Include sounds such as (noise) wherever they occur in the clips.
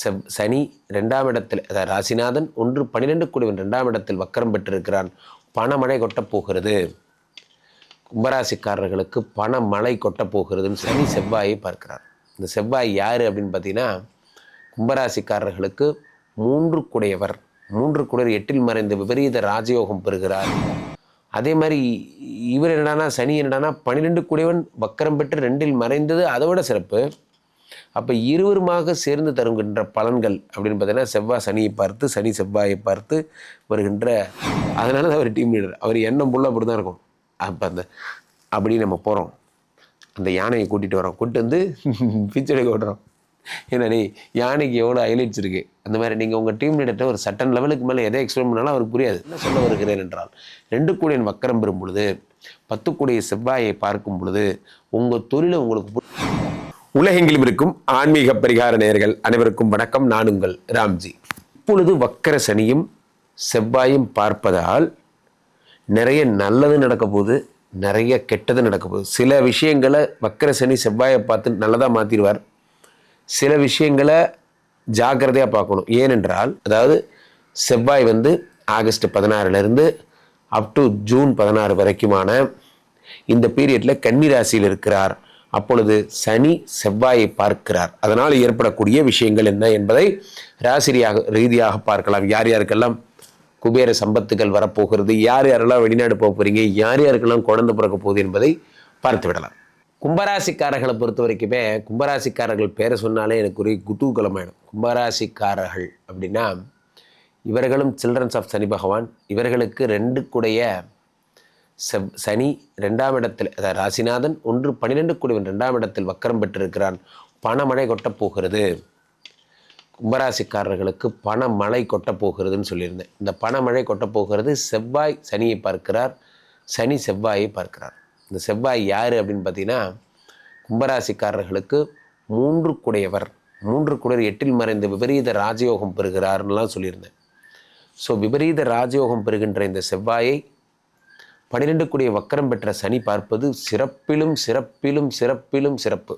செவ் சனி ரெண்டாம் இடத்தில் அதாவது ராசிநாதன் ஒன்று பன்னிரெண்டு குடிவன் ரெண்டாம் இடத்தில் வக்கரம் பெற்றிருக்கிறான். பணமழை கொட்டப் போகிறது. கும்பராசிக்காரர்களுக்கு பணமழை கொட்டப் போகிறதுன்னு சனி செவ்வாயை பார்க்கிறார். இந்த செவ்வாய் யார் அப்படின்னு பார்த்தீங்கன்னா கும்பராசிக்காரர்களுக்கு மூன்று குடையவர் மூன்று குடையவர் எட்டில் மறைந்த விபரீத ராஜயோகம் பெறுகிறார். அதே மாதிரி இவர் என்னடானா சனி என்னடானா பன்னிரெண்டு குடையவன் வக்கரம் பெற்று ரெண்டில் மறைந்தது அதை விட சிறப்பு. அப்போ இருவருமாக சேர்ந்து தருகின்ற பலன்கள் அப்படின்னு பார்த்தீங்கன்னா செவ்வாய் சனியை பார்த்து சனி செவ்வாயை பார்த்து வருகின்ற அதனால தான் அவர் டீம் லீடர் அவர் எண்ணம் புள்ள அப்படி தான் இருக்கும். அப்போ அந்த அப்படி நம்ம போகிறோம் அந்த யானையை கூட்டிகிட்டு வரோம். கூட்டு வந்து (laughs) பிச்சடைக்கு விடுறோம் ஏன்னா நீ யானைக்கு எவ்வளோ ஹைலைட்ஸ் இருக்குது அந்த மாதிரி நீங்கள் உங்கள் டீம் லீடர்கிட்ட ஒரு சட்டன் லெவலுக்கு மேலே எதை எக்ஸ்பிளைன் பண்ணாலும் அவருக்கு புரியாது. என்ன சொல்ல வருகிறேன் என்றால் ரெண்டு கூடியன் வக்கரம் பெறும் பொழுது பத்து கூடிய செவ்வாயை பார்க்கும் பொழுது உங்கள் தொழிலை உங்களுக்கு உலகெங்கிலும் இருக்கும் ஆன்மீக பரிகார நேயர்கள் அனைவருக்கும் வணக்கம். நான் உங்கள் ராம்ஜி. இப்பொழுது வக்கர சனியும் செவ்வாயும் பார்ப்பதால் நிறைய நல்லது நடக்க போகுது நிறைய கெட்டது நடக்க போகுது. சில விஷயங்களை வக்கர சனி செவ்வாயை பார்த்து நல்லதாக மாற்றிடுவார் சில விஷயங்களை ஜாக்கிரதையாக பார்க்கணும். ஏனென்றால் அதாவது செவ்வாய் வந்து ஆகஸ்ட் பதினாறுலேருந்து அப் டு ஜூன் பதினாறு வரைக்குமான இந்த பீரியடில் கன்னி ராசியில் இருக்கிறார். அப்பொழுது சனி செவ்வாயை பார்க்கிறார். அதனால் ஏற்படக்கூடிய விஷயங்கள் என்ன என்பதை ராசிரியாக ரீதியாக பார்க்கலாம். யார் யாருக்கெல்லாம் குபேர சம்பத்துகள் வரப்போகிறது யார் யாரெல்லாம் வெளிநாடு போக போகிறீங்க யார் யாருக்கெல்லாம் குழந்தை பிறக்க போகுது என்பதை பார்த்து விடலாம். கும்பராசிக்காரர்களை பொறுத்த வரைக்குமே கும்பராசிக்காரர்கள் பேரை சொன்னாலே எனக்கு ஒரு குதூகலமாயிடும். கும்பராசிக்காரர்கள் அப்படின்னா இவர்களும் சில்ட்ரன்ஸ் ஆஃப் சனி பகவான். இவர்களுக்கு ரெண்டு கூடைய செவ் சனி ரெண்டாம் இடத்தில் அதாவது ராசிநாதன் ஒன்று பன்னிரெண்டு குடிவன் ரெண்டாம் இடத்தில் வக்கரம் பெற்றிருக்கிறான். பணமழை கொட்டப் போகிறது. கும்பராசிக்காரர்களுக்கு பணமழை கொட்டப் போகிறதுன்னு சொல்லியிருந்தேன். இந்த பணமழை கொட்டப் போகிறது செவ்வாய் சனியை பார்க்கிறார். சனி செவ்வாயை பார்க்கிறார். இந்த செவ்வாய் யார் அப்படின்னு பார்த்தீங்கன்னா கும்பராசிக்காரர்களுக்கு மூன்று குடையவர் மூன்று குடையர் எட்டில் மறைந்த விபரீத ராஜயோகம் பெறுகிறார்லாம் சொல்லியிருந்தேன். ஸோ விபரீத ராஜயோகம் பெறுகின்ற இந்த செவ்வாயை பன்னிரெண்டு கூடிய வக்கரம் பெற்ற சனி பார்ப்பது சிறப்பிலும் சிறப்பிலும் சிறப்பிலும் சிறப்பு.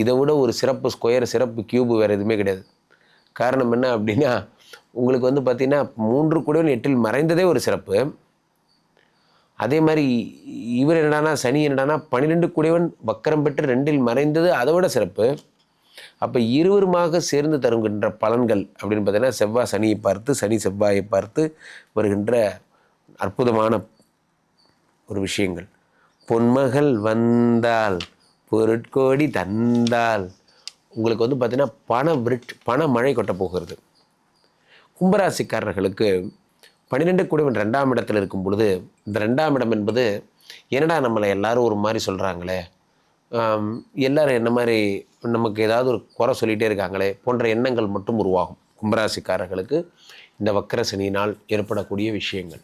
இதை விட ஒரு சிறப்பு ஸ்கொயர் சிறப்பு கியூபு வேறு எதுவுமே கிடையாது. காரணம் என்ன அப்படின்னா உங்களுக்கு வந்து பார்த்திங்கன்னா மூன்று கூடவன் எட்டில் மறைந்ததே ஒரு சிறப்பு. அதே மாதிரி இவர் என்னடானா சனி என்னடானா பன்னிரெண்டு கூடையவன் வக்கரம் பெற்று ரெண்டில் மறைந்தது அதை விட சிறப்பு. அப்போ இருவருமாக சேர்ந்து தருகின்ற பலன்கள் அப்படின்னு பார்த்தீங்கன்னா செவ்வாய் சனியை பார்த்து சனி செவ்வாயை பார்த்து வருகின்ற அற்புதமான ஒரு விஷயங்கள். பொன்மகள் வந்தால் பொருட்கோடி தந்தால் உங்களுக்கு வந்து பார்த்தீங்கன்னா பண விருட் பண மழை கொட்ட போகிறது. கும்பராசிக்காரர்களுக்கு பன்னிரெண்டு கூடவன் ரெண்டாம் இடத்தில் இருக்கும் பொழுது இந்த ரெண்டாம் இடம் என்பது என்னடா நம்மளை எல்லாரும் ஒரு மாதிரி சொல்கிறாங்களே எல்லோரும் என்ன மாதிரி நமக்கு ஏதாவது ஒரு குறை சொல்லிகிட்டே இருக்காங்களே? போன்ற எண்ணங்கள் மட்டும் உருவாகும் கும்பராசிக்காரர்களுக்கு இந்த வக்கர சனியினால் ஏற்படக்கூடிய விஷயங்கள்.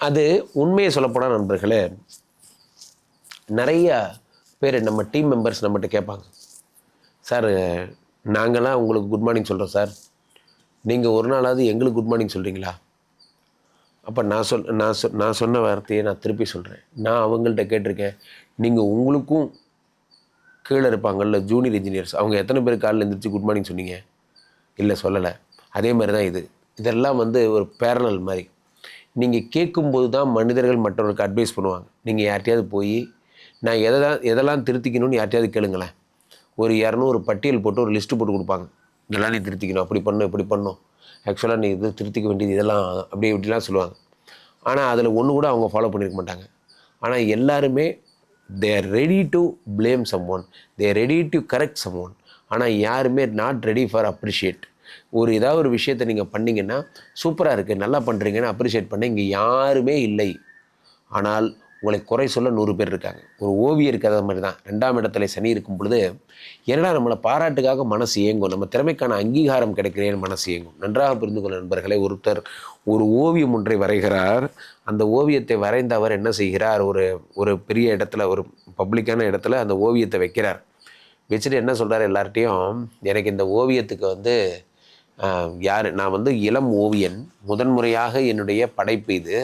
அது உண்மையை சொல்லப்போனால் நண்பர்களே நிறைய பேர் நம்ம டீம் மெம்பர்ஸ் நம்மகிட்ட கேட்பாங்க. சார் நாங்களாம் உங்களுக்கு குட் மார்னிங் சொல்கிறோம் சார் நீங்கள் ஒரு நாளாவது எங்களுக்கு குட் மார்னிங் சொல்கிறீங்களா அப்போ நான் சொல் நான் சொ நான் சொன்ன வார்த்தையை நான் திருப்பி சொல்கிறேன் நான் அவங்கள்ட்ட கேட்டிருக்கேன். நீங்கள் உங்களுக்கும் கீழே இருப்பாங்கல்ல ஜூனியர் இன்ஜினியர்ஸ் அவங்க எத்தனை பேர் காலையில் எழுந்திரிச்சு குட் மார்னிங் சொன்னீங்க? இல்லை சொல்லலை. அதே மாதிரி தான் இது. இதெல்லாம் வந்து ஒரு பேரலல் மாதிரி. நீங்கள் கேட்கும்போது தான் மனிதர்கள் மற்றவர்களுக்கு அட்வைஸ் பண்ணுவாங்க. நீங்கள் யார்கிட்டயாவது போய் நான் எதை தான் எதெல்லாம் திருத்திக்கணும்னு யார்கிட்டயாவது கேளுங்களேன். ஒரு இரநூறு பட்டியல் போட்டு ஒரு லிஸ்ட்டு போட்டு கொடுப்பாங்க. இதெல்லாம் நீ திருத்திக்கணும். அப்படி பண்ணும் இப்படி பண்ணும் ஆக்சுவலாக நீ இது திருத்திக்க வேண்டியது இதெல்லாம் அப்படி இப்படிலாம் சொல்லுவாங்க. ஆனால் அதில் ஒன்று கூட அவங்க ஃபாலோ பண்ணியிருக்க மாட்டாங்க. ஆனால் எல்லாருமே they are ready to blame someone they ready to correct someone ஆனால் யாருமே நாட் ரெடி ஃபார் அப்ரிஷியேட் ஒரு ஏதாவது ஒரு விஷயத்தை நீங்கள் பண்ணிங்கன்னா சூப்பராக இருக்குது நல்லா பண்ணுறீங்கன்னு அப்ரிஷியேட் பண்ண இங்கே யாருமே இல்லை. ஆனால் உங்களை குறை சொல்ல நூறு பேர் இருக்காங்க. ஒரு ஓவியர் அது மாதிரி தான் ரெண்டாம் இடத்துல சனி இருக்கும் பொழுது என்னடா நம்மளை பாராட்டுக்காக மனசு இயங்கும் நம்ம திறமைக்கான அங்கீகாரம் கிடைக்கிறேன்னு மனசு இயங்கும். நன்றாக புரிந்து கொள்ள நண்பர்களே ஒருத்தர் ஒரு ஓவியம் ஒன்றை வரைகிறார். அந்த ஓவியத்தை வரைந்த அவர் என்ன செய்கிறார்? ஒரு ஒரு பெரிய இடத்துல ஒரு பப்ளிக்கான இடத்துல அந்த ஓவியத்தை வைக்கிறார். வச்சுட்டு என்ன சொல்கிறார் எல்லார்ட்டையும் எனக்கு இந்த ஓவியத்துக்கு வந்து யார்? நான் வந்து இளம் ஓவியன். முதன்முறையாக என்னுடைய படைப்பு இது.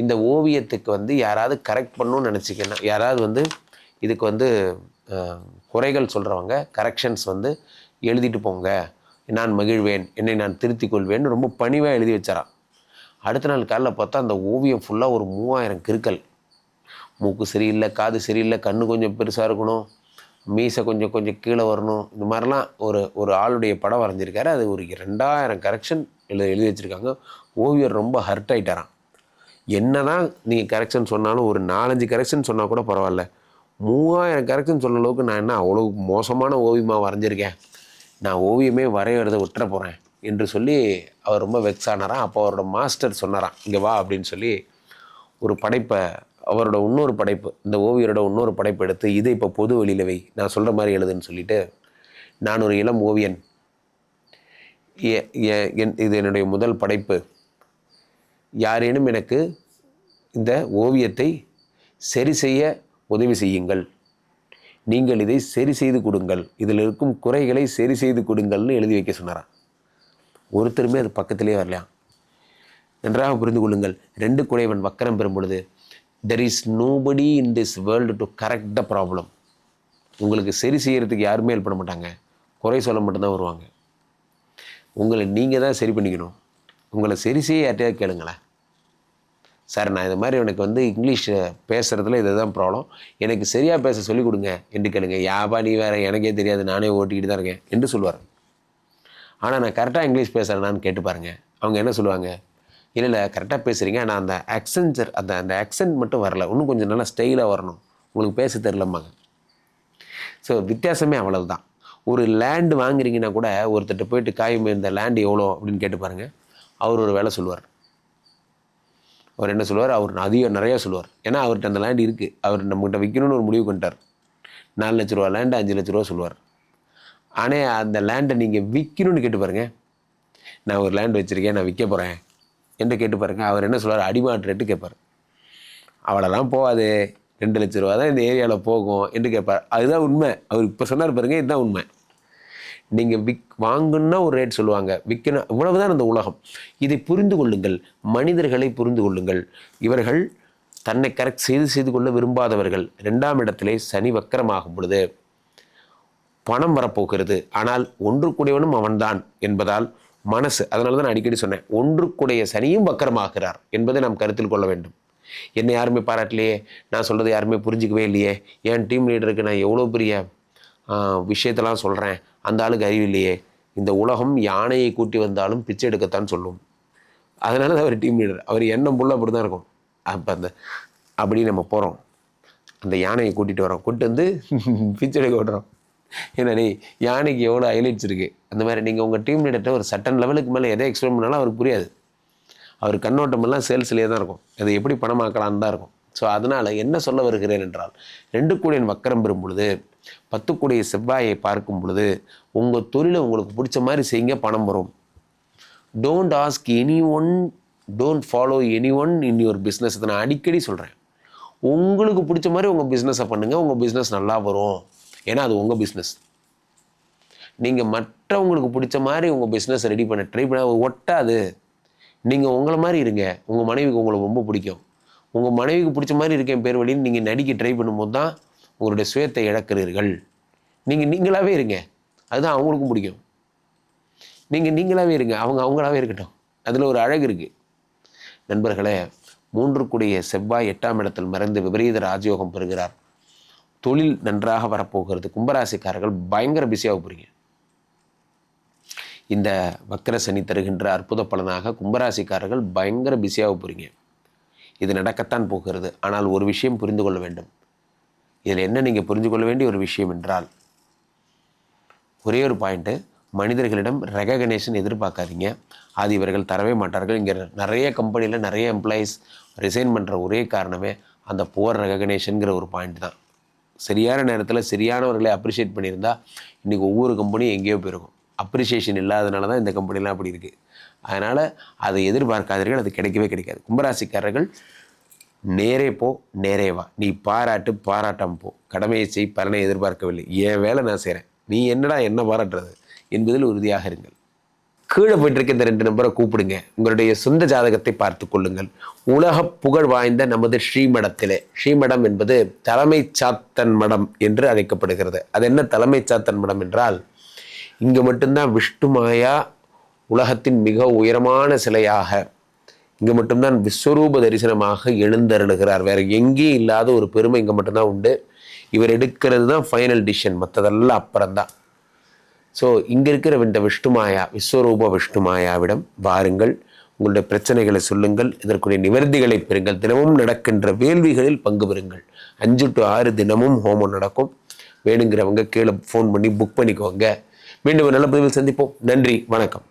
இந்த ஓவியத்துக்கு வந்து யாராவது கரெக்ட் பண்ணணும்னு நினச்சிக்கணும் யாராவது வந்து இதுக்கு வந்து குறைகள் சொல்கிறவங்க கரெக்ஷன்ஸ் வந்து எழுதிட்டு போங்க. நான் மகிழ்வேன் என்னை நான் திருத்திக் கொள்வேன்னு ரொம்ப பணிவாக எழுதி வச்சாராம். அடுத்த நாள் காலைல பார்த்தா அந்த ஓவியம் ஃபுல்லாக ஒரு மூவாயிரம் கிருக்கல் மூக்கு சரியில்லை காது சரியில்லை கண்ணு கொஞ்சம் பெருசாக இருக்கணும். மீசை கொஞ்சம் கொஞ்சம் கீழே வரணும். இந்த மாதிரிலாம் ஒரு ஒரு ஆளுடைய படம் வரைஞ்சிருக்காரு. அது ஒரு ரெண்டாயிரம் கரெக்ஷன் எழுதி எழுதி வச்சுருக்காங்க. ஓவியர் ரொம்ப ஹர்ட் ஆகிட்டாரான் என்ன தான் நீங்கள் கரெக்ஷன் சொன்னாலும் ஒரு நாலஞ்சு கரெக்ஷன் சொன்னால் கூட பரவாயில்ல. மூவாயிரம் கரெக்ஷன் சொன்ன அளவுக்கு நான் என்ன அவ்வளோ மோசமான ஓவியமாக வரைஞ்சிருக்கேன். நான் ஓவியமே வரைகிறத விட்டுற போகிறேன் என்று சொல்லி அவர் ரொம்ப வெக்ஸ் ஆனாராம். அப்போ அவரோட மாஸ்டர் சொன்னாராம். இங்கே வா அப்படின்னு சொல்லி ஒரு படைப்பை அவரோட இன்னொரு படைப்பு இந்த ஓவியரோட இன்னொரு படைப்பு எடுத்து இதை இப்போ பொது வெளியில் வை நான் சொல்கிற மாதிரி எழுதுன்னு சொல்லிட்டு நான் ஒரு இளம் ஓவியன். எ- என் இது என்னுடைய முதல் படைப்பு. யாரேனும் எனக்கு இந்த ஓவியத்தை சரி செய்ய உதவி செய்யுங்கள். நீங்கள் இதை சரி செய்து கொடுங்கள். இதில் இருக்கும் குறைகளை சரி செய்து கொடுங்கள்னு எழுதி வைக்க சொன்னாரான் ஒருத்தருமே அது பக்கத்திலே வரலையாம் நன்றாக புரிந்து கொள்ளுங்கள். ரெண்டு குடைவன் வக்கரம் பெறும் பொழுது there is nobody in this world to correct the problem உங்களுக்கு சரி செய்யறதுக்கு யாருமே ஹெல்ப் பண்ண மாட்டாங்க. குறை சொல்ல மட்டும்தான் வருவாங்க. உங்களை நீங்கள் தான் சரி பண்ணிக்கணும். உங்களை சரி செய்ய யார்ட்டையாவது கேளுங்களேன். சார் நான் இது மாதிரி எனக்கு வந்து இங்கிலீஷ் பேசுகிறதுல இதுதான் ப்ராப்ளம் எனக்கு சரியாக பேச சொல்லிக் கொடுங்க என்று கேளுங்க. யாபா நீ வேறு எனக்கே தெரியாது. நானே ஓட்டிக்கிட்டு தான் இருக்கேன் என்று சொல்லுவார் ஆனால் நான் கரெக்டாக இங்கிலீஷ் பேசுகிறேனான்னு கேட்டு பாருங்கள் அவங்க என்ன சொல்லுவாங்க? இல்லை இல்லை கரெக்டாக பேசுகிறீங்க ஆனால் அந்த அக்சென்சர் அந்த அந்த அக்சென்ட் மட்டும் வரல. இன்னும் கொஞ்சம் நல்லா ஸ்டைலாக வரணும். உங்களுக்கு பேச தெரிலம்மாங்க ஸோ வித்தியாசமே அவ்வளவுதான். ஒரு லேண்டு வாங்குறீங்கன்னா கூட ஒருத்தர்கிட்ட போயிட்டு காயும் இந்த லேண்டு எவ்வளோ அப்படின்னு கேட்டு பாருங்கள் அவர் ஒரு வேலை சொல்லுவார். அவர் என்ன சொல்லுவார்? அவர் அதிகம் நிறையா சொல்லுவார். ஏன்னா அவர்கிட்ட அந்த லேண்ட் இருக்குது அவர் நம்மகிட்ட விற்கணும்னு ஒரு முடிவு கொண்டார் நாலு லட்ச ரூபா லேண்டு அஞ்சு லட்ச ரூபா சொல்லுவார். ஆனால் அந்த லேண்டை நீங்கள் விற்கணும்னு கேட்டு பாருங்கள் நான் ஒரு லேண்ட் வச்சுருக்கேன் நான் விற்க போகிறேன் என்று கேட்டு பாருங்க. அவர் என்ன சொல்வார்? அடிமாட்டு ரேட்டு கேட்பார். அவ்வளோலாம் போகாது ரெண்டு லட்ச ரூபா தான் இந்த ஏரியாவில் போகும் என்று கேட்பார். அதுதான் உண்மை. அவர் இப்போ சொன்னார் பாருங்க இதுதான் உண்மை. நீங்கள் விக் வாங்கணுன்னா ஒரு ரேட் சொல்லுவாங்க. விற்கணும் இவ்வளவுதான் அந்த உலகம். இதை புரிந்து கொள்ளுங்கள். மனிதர்களை புரிந்து கொள்ளுங்கள். இவர்கள் தன்னை கரெக்ட் செய்து செய்து கொள்ள விரும்பாதவர்கள். ரெண்டாம் இடத்திலே சனி வக்கரமாகும் பொழுது பணம் வரப்போகிறது. ஆனால் ஒன்று கூடியவனும் அவன்தான் என்பதால் மனசு. அதனால தான் நான் அடிக்கடி சொன்னேன் ஒன்றுக்குடைய சனியும் வக்கரமாகிறார் என்பதை நாம் கருத்தில் கொள்ள வேண்டும். என்னை யாருமே பாராட்டலையே நான் சொல்கிறது யாருமே புரிஞ்சிக்கவே இல்லையே என் டீம் லீடருக்கு நான் எவ்வளோ பெரிய விஷயத்தெல்லாம் சொல்கிறேன் அந்த ஆளுக்கு அறிவு இல்லையே இந்த உலகம் யானையை கூட்டி வந்தாலும் பிச்சை எடுக்கத்தான் சொல்லும். அதனால தான் அவர் டீம் லீடர் அவர் எண்ணம் புள்ள அப்படி தான் இருக்கும். அப்போ அந்த அப்படி நம்ம போகிறோம் அந்த யானையை கூட்டிகிட்டு வரோம். கூட்டு வந்து (laughs) பிச்சை எடுக்க விடுறோம். ஏன்னா நீ யானைக்கு எவ்வளோ ஹைலைட்ஸ் இருக்குது அந்த மாதிரி நீங்கள் உங்கள் டீம் லீடர்கிட்ட ஒரு சட்டன் லெவலுக்கு மேலே எதை எக்ஸ்பிளைன் பண்ணாலும் அவருக்கு புரியாது. அவர் கண்ணோட்டமெல்லாம் சேல்ஸ்லேயே தான் இருக்கும். அது எப்படி பணமாக்கலான்னு தான் இருக்கும். ஸோ அதனால் என்ன சொல்ல வருகிறேன் என்றால் ரெண்டு கூடியன் வக்கரம் பெறும் பொழுது பத்து கூடிய செவ்வாயை பார்க்கும் பொழுது உங்கள் தொழிலை உங்களுக்கு பிடிச்ச மாதிரி செய்யுங்க பணம் வரும். Don't ask anyone don't follow anyone in your business இதை நான் அடிக்கடி சொல்கிறேன் உங்களுக்கு பிடிச்ச மாதிரி உங்கள் பிஸ்னஸை பண்ணுங்கள் உங்கள் பிஸ்னஸ் நல்லா வரும். ஏன்னா அது உங்கள் பிஸ்னஸ் நீங்கள் மற்றவங்களுக்கு பிடிச்ச மாதிரி உங்கள் பிஸ்னஸ் ரெடி பண்ண ட்ரை பண்ண ஒட்டாது. நீங்கள் உங்களை மாதிரி இருங்க. உங்கள் மனைவிக்கு உங்களை ரொம்ப பிடிக்கும். உங்கள் மனைவிக்கு பிடிச்ச மாதிரி இருக்கேன் பேர் வழின்னு நீங்கள் நடிக்க ட்ரை பண்ணும்போது தான் உங்களுடைய சுயத்தை இழக்கிறீர்கள். நீங்கள் நீங்களாகவே இருங்க. அதுதான் அவங்களுக்கும் பிடிக்கும். நீங்கள் நீங்களாகவே இருங்க. அவங்க அவங்களாவே இருக்கட்டும். அதில் ஒரு அழகு இருக்குது நண்பர்களே மூன்றுக்குடைய செவ்வாய் எட்டாம் இடத்தில் மறைந்து விபரீத ராஜயோகம் பெறுகிறார். தொழில் நன்றாக வரப்போகிறது. கும்பராசிக்காரர்கள் பயங்கர பிஸியாக போகிறீங்க இந்த வக்கர சனி தருகின்ற அற்புத பலனாக கும்பராசிக்காரர்கள் பயங்கர பிஸியாக போகிறீங்க இது நடக்கத்தான் போகிறது. ஆனால் ஒரு விஷயம் புரிந்து கொள்ள வேண்டும். இதில் என்ன நீங்கள் புரிந்து கொள்ள வேண்டிய ஒரு விஷயம் என்றால் ஒரே ஒரு பாயிண்ட்டு மனிதர்களிடம் ரெகக்னேஷன் எதிர்பார்க்காதீங்க. அது இவர்கள் தரவே மாட்டார்கள். இங்கே நிறைய கம்பெனியில் நிறைய எம்ப்ளாயீஸ் ரிசைன் பண்ணுற ஒரே காரணமே அந்த புவர் ரெகக்னேஷனுங்கிற ஒரு பாயிண்ட் தான். சரியான நேரத்தில் சரியானவர்களை அப்ரிஷியேட் பண்ணியிருந்தா இன்றைக்கி ஒவ்வொரு கம்பெனியும் எங்கேயோ போயிருக்கும். அப்ரிஷியேஷன் இல்லாதனால தான் இந்த கம்பெனிலாம் அப்படி இருக்குது அதனால் அதை எதிர்பார்க்காதீர்கள் அது கிடைக்கவே கிடைக்காது. கும்பராசிக்காரர்கள் நேரே போ நேரே வா. நீ பாராட்டு பாராட்டாம போ. கடமையை செய் பலனை எதிர்பார்க்கவில்லை. என் வேலை நான் செய்கிறேன் நீ என்னடா என்ன பாராட்டுறது? என்பதில் உறுதியாக இருங்கள். கீழே போயிட்டு இருக்க இந்த ரெண்டு நம்பரை கூப்பிடுங்க. உங்களுடைய சொந்த ஜாதகத்தை பார்த்து கொள்ளுங்கள். உலக புகழ் வாய்ந்த நமது ஸ்ரீமடத்திலே. ஸ்ரீமடம் என்பது தலைமை சாத்தன் மடம் என்று அழைக்கப்படுகிறது. அது என்ன தலைமை சாத்தன் மடம் என்றால் இங்கே மட்டும்தான் விஷ்ணுமாயா உலகத்தின் மிக உயரமான சிலையாக இங்கே மட்டும்தான் விஸ்வரூப தரிசனமாக எழுந்தருளுகிறார். வேற எங்கேயும் இல்லாத ஒரு பெருமை இங்கே மட்டும்தான் உண்டு. இவர் எடுக்கிறது தான் ஃபைனல் டிசிஷன் மற்றதெல்லாம் அப்புறம்தான். ஸோ இங்கே இருக்கிற இந்த விஷ்ணுமாயா விஸ்வரூப விஷ்ணுமாயாவிடம் வாருங்கள். உங்களுடைய பிரச்சனைகளை சொல்லுங்கள். இதற்குரிய நிவர்த்திகளை பெறுங்கள். தினமும் நடக்கின்ற வேள்விகளில் பங்கு பெறுங்கள். அஞ்சு டு ஆறு தினமும் ஹோமம் நடக்கும். வேணுங்கிறவங்க கீழே ஃபோன் பண்ணி புக் பண்ணிக்கோங்க. மீண்டும் நல்ல பதிவில் சந்திப்போம். நன்றி. வணக்கம்.